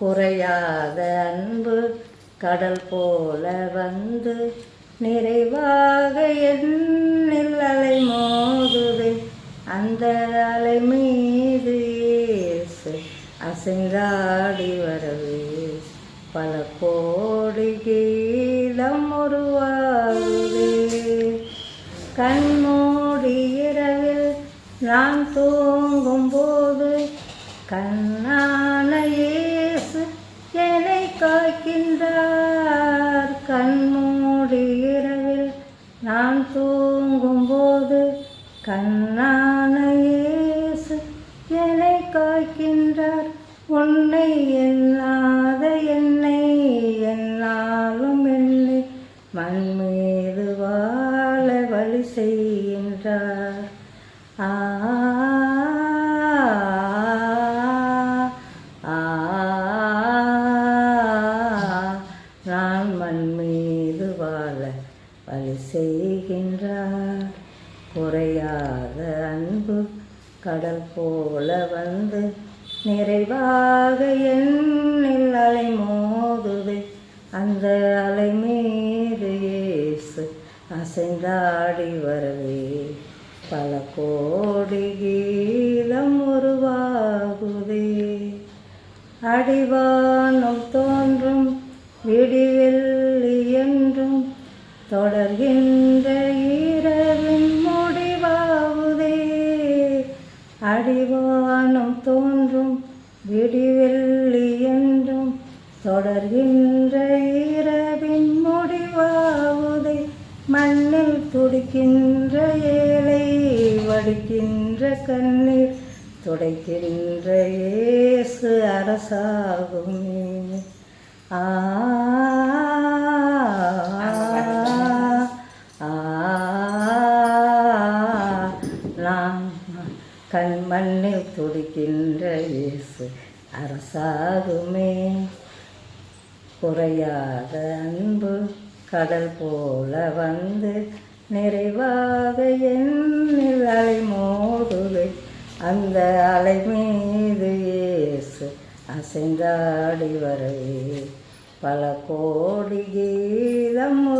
குறையாத அன்பு கடல் போல வந்து நிறைவாக என்னில் அலை மோதுது அந்த அலை மீது அசைந்தாடி வரவே. பல கோடி கீதம் உருவாகுதே கண்மூடி இரவில் நான் தூங்கும் போது கண்ணானையே காக்கின்றார் கண்மூடி இரவில் நான் தூங்கும் போது கண்ணான இயேசு என்னை காக்கின்றார் உன்னை எண்ணாத என்னை என்னாலும் என்னை மண் மீது வாழ வழி செய்கின்றார். ஆ, மண் மீது வாழ வழி செய்கின்றார். குறையாத அன்பு கடல் போல வந்து நிறைவாக எண்ணில் அலை மோதுது அந்த அலை மீது இயேசு அசைந்தாடி வரவே. பல கோடி கீதம் உருவாகுதே. அடிவானம் தோன்றும் விடிவெள்ளி என்றும் தொடர்கின்ற இரவின் முடிவாவுதே அடிவானம் தோன்றும் விடிவெள்ளி என்றும் தொடர்கின்ற இரவின் முடிவாவுதே மண்ணில் துடிக்கின்ற ஏழை வடிக்கின்ற கண்ணீர் துடைக்கின்ற இயேசு அரசாகுமே. நான் கண் துடிக்கின்ற இயேசு அரசாகுமே குறையாத அன்பு கடல் போல வந்து நிறைவாக என்னில் அலை மோதுது அந்த அலை மீது இயேசு அசைந்தாடி வரவே Para corrigir amor.